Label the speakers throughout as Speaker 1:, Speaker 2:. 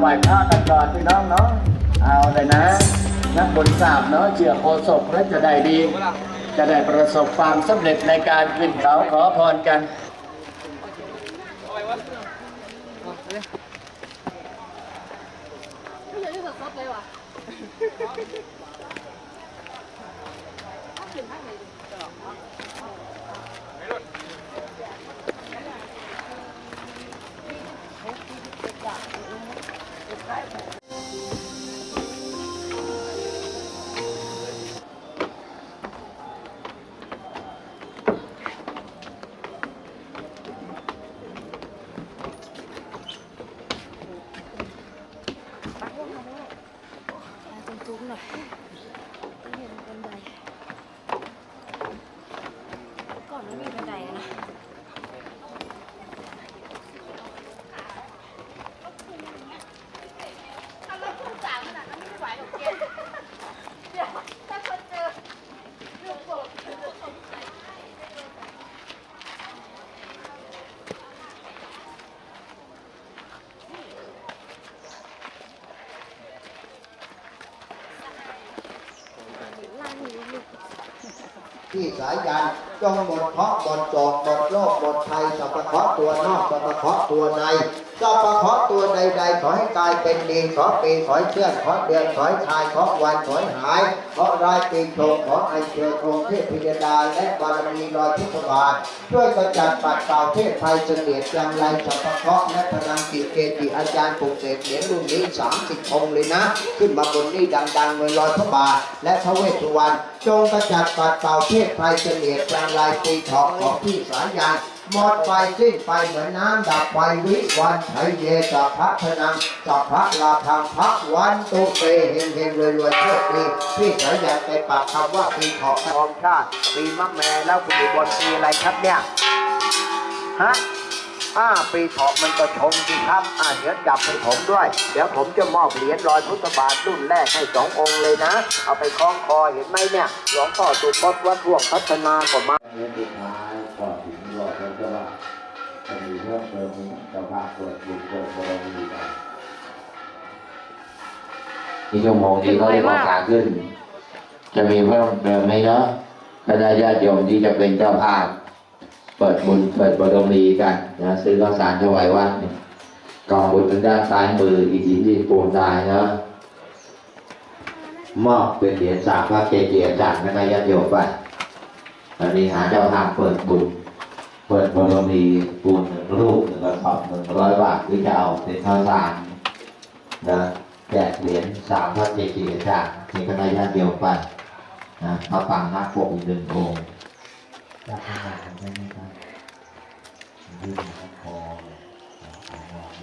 Speaker 1: ไห
Speaker 2: วพระกันก่อนพี่น้องเนาะเอาเลยนะ นักบุญสาบเนาะเจือโคศพและจะได้ดี จะได้ประสบความสำเร็จในการขึ้นเขาขอพรกัน
Speaker 3: ไม่อยากจะสดๆเลยว่ะ จุ้มหน่อยเห็นบันไดก่อนมันมีบันไดนะ
Speaker 4: ที่สายยานจงหมดเพราะห์หมดโศกหมดโรคหมดภัยสัพพะเคราะห์ตัวนอกสัพพะเคราะห์ตัวใน สัพพะเคระห์ตัวใด ๆ ขอให้กายเป็นดี ขอปีขอให้เชื่อขอเดือนขอให้ชายขอวันขอให้หาย ขอรายปีชงขอไอเชิญอค์เทพพิยดาและบารมีรอยพุทธบาทช่วยกระจัดปัดเป่าเทพภัยเสนียดจังไรสัพเคราะห์และพลังกิจเกจิอาจารย์ปลุกเสกเหรียญรุ่นนี้สามสิบองค์เลยนะ ขึ้นมาบนนี้ดังๆเลยรอยพระบาท และพระเวสสุวรรณจงกระจัดปัดเป่าเทพภัยเสนียดจังไรปีเถาะของที่สายยาน หมดไฟสิ้นไปเหมือนน้ำดับไฟวิวันไทยเยสัพพะพนังสัพพะลาพังพระวันตุเปเฮงเฮงรวยรวยโชคดีพี่สายยานไปปากคำว่าปีเถาะทองชาติปีมะแม่แล้วคุณบนปีอะไรครับเนี่ยฮะอ่าปีเถาะมันก็ชมสิครับอ่าเดี๋ยวจับให้ผมด้วย เดี๋ยวผมจะมอบเหรียญรอยพุทธบาทรุ่นแรกให้สององค์เลยนะ เอาไปคล้องคอเห็นไหมเนี่ย หลวงพ่อสุพจน์วัดร่วงพัฒนาก็มา
Speaker 5: จ้าภาพเปิดบุญเปิดบารมีกันที่ชั่วโมงที่เขาได้ประกาขึ้น จะมีเพิ่มเติมไหมเนาะคณะญาติโยมที่จะเป็นเจ้าภาพ เปิดบุญเปิดบารมีกันนะซื้อข้าวสารถวายวัดเนี่ยกองบุญทางด้านซ้ายมืออีกทีที่ปูนตายเนาะมอบเป็นเหรียญสามพระเกจิอาจารย์คณะญาติโยมไปตอนนี้หาเจ้าทางเปิดบุญ เปิดบารมีปูนหนึ่งรูปหนึ่งกระสอบหนึ่งร้อยบาทหรือจะเอาเป็นข้าวสารนะแจกเหรียญสามพระเกจิอาจารย์มีคณะญาติโยมไปนะพระปังนักปกอีกหนึ่งองค์จะทำงานได้ไหมครับยื่นคอของเรา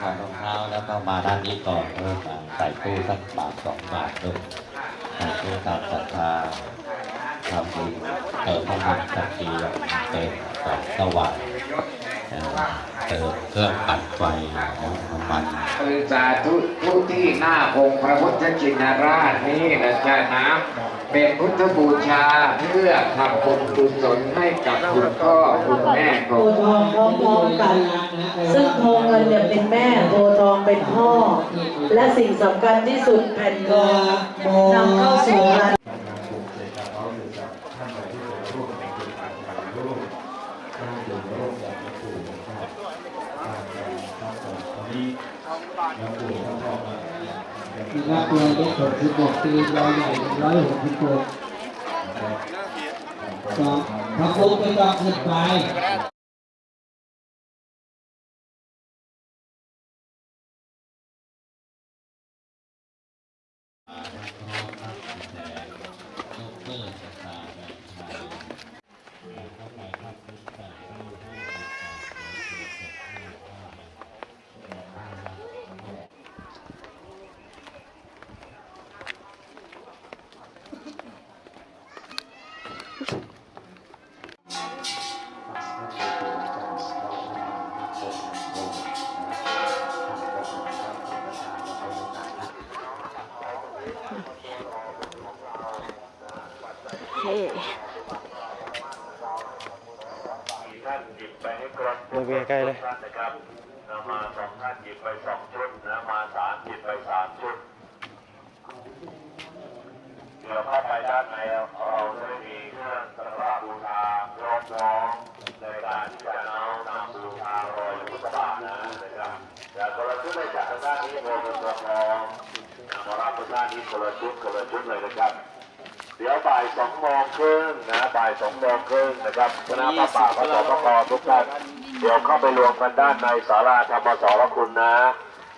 Speaker 5: ทั้งขารองเท้าแล้วก็มาด้านนี้ก่อนเออใส่ตู้สักบาทสองบาทด้วยใส่ตู้ตามศรัทธาทำบุญเติมพระบุญสักทีเติมแสงสว่างเอ่อเติมเครื่องปั่นไฟน้ำมัน
Speaker 1: คือสาธุทุกที่หน้าองค์พระพุทธชินราชนี่นะจ๊ะนะ เป็นพุทธบูชาเพื่อทำบุญกุศลให้กับคุณพ่อคุณแม่ข
Speaker 6: โพ
Speaker 1: อง
Speaker 6: ทองพร้อมๆกัน ซึ่งโพเงินเนี่ยเป็นแม่โพทองเป็นพ่อ และสิ่งสำคัญที่สุดแผ่นทองนำเข้าสู่งาน
Speaker 7: มี นักตัวเล็กสุดสิบหกปีรอยใหญ่ร้อยหกสิบหกสองพระพุทธเป็นดอกขึ้นไป
Speaker 3: โอเค
Speaker 8: ท่านหยิบไปใก
Speaker 9: ล้เลย
Speaker 8: มาสองท่านหยิบไปสองชุดนะมาสามหยิบไปสามชุดเดี๋ยวเข้าไปด้านในเราจะมีเครื่องสักการะบูชาพร้อมร้องในการที่จะเอานำบูชารอยพุทธบาทนะครับแต่คนละชุดเลยจากด้านนี้โมเดลทองนะมารับทาง ด้านนี้คนละชุดคนละชุดเลยนะครับ เดี๋ยวบ่ายสองโมงครึ่งนะบ่ายสองโมงครึ่งนะครับคณะพระป่าพระสงฆ์พระกรทุกท่านเดี๋ยวเข้าไปรวมกันด้านในศาลาธรรมสรคุณนะ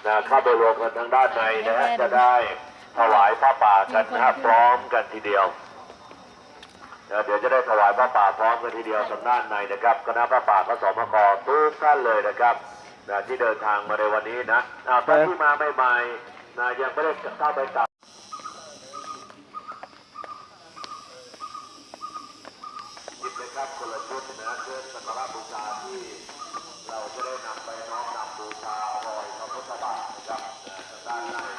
Speaker 8: นะเข้าไปรวมกันทางด้านในนะฮะจะได้ถวายพระป่ากันนะพร้อมกันทีเดียวนะเดี๋ยวจะได้ถวายพระป่าพร้อมกันทีเดียวทางด้านในนะครับคณะพระป่าพระสงฆ์พระกรทุกท่านเลยนะครับนะที่เดินทางมาในวันนี้นะอ่าท่านที่มาใหม่ๆ นะยังไม่ได้เข้าไปกราบหยิบเลยครับคนละชุดนะเครื่องสักการะบูชาที่เราจะได้นำไปน้อมนำบูชารอยพระพุทธบาทนะครับนะทางด้านใน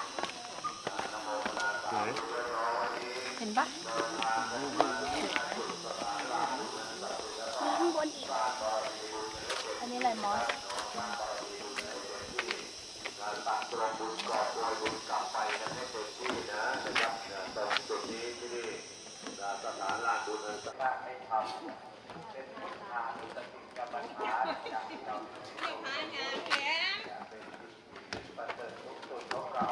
Speaker 3: กา
Speaker 8: รตักตรบุญกอบโดยบุญกลับไปนะให้เต็มที่นะนะครับตรงจุดนี้ที่นี่สถานลานบุญนั้นสร้างให้ทำเป็นทางอุตติกรรมฐานจากที่เราประเสริฐสูงสุดของเรา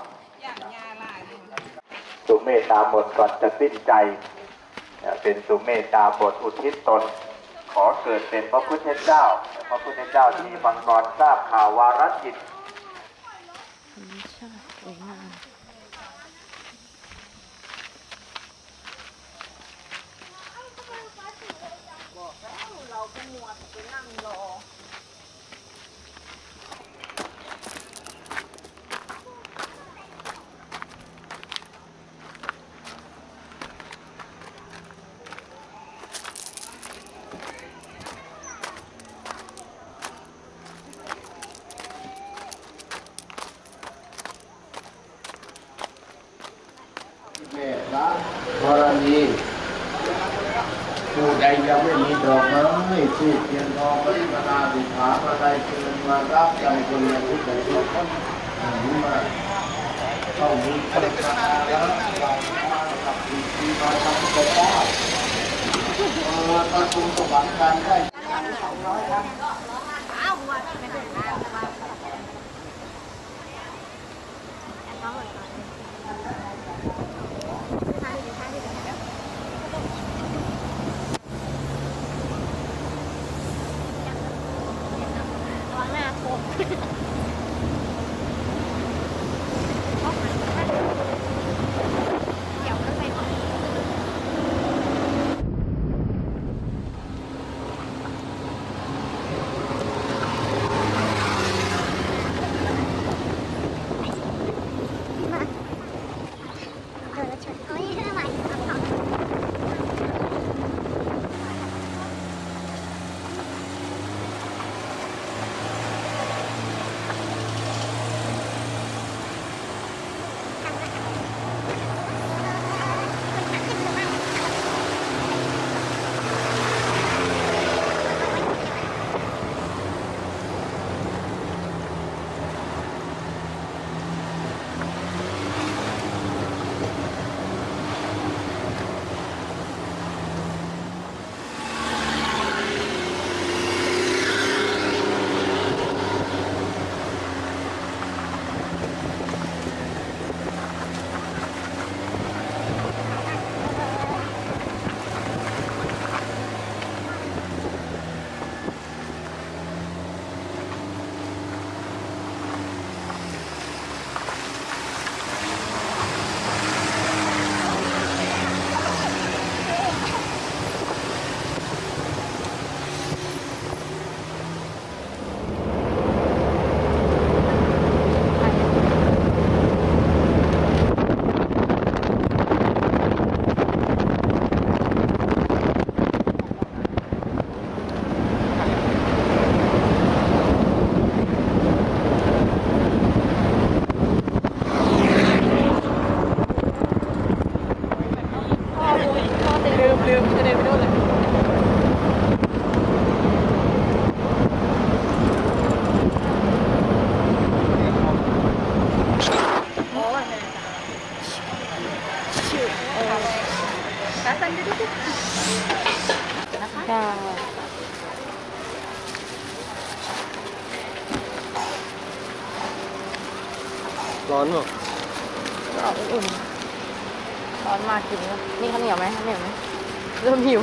Speaker 8: สุเมตตาบทก่อนจะสิ้นใจ เป็นสุเมตตาบทอุทิศตนขอเกิดเป็นพระพุทธเจ้า พระพุทธเจ้าที่บังกรทราบข่าววาระจิต
Speaker 3: ธรรมชาติสวยงาม
Speaker 2: เมตตาธรณีผู้ใด ยังไม่มีดอกไม้ทูบเทียนทองปริปนาบิภามาได้เชิญมารับใจคนละทุกข์ทุกข์อันนี้มาต้องมีปัญญาแล้วเรากับดีที่มาทำก็ได้เออประชุมสวรรค์กันได้
Speaker 3: ระ
Speaker 10: สันดูดูนะคะค่ะ
Speaker 11: ร้อนเหรอ
Speaker 10: ก็ออกอุ่นๆร้อนมากกินแล้วนี่ข้าวเหนียวไหมข้าวเหนียวไหมเริ่มหิว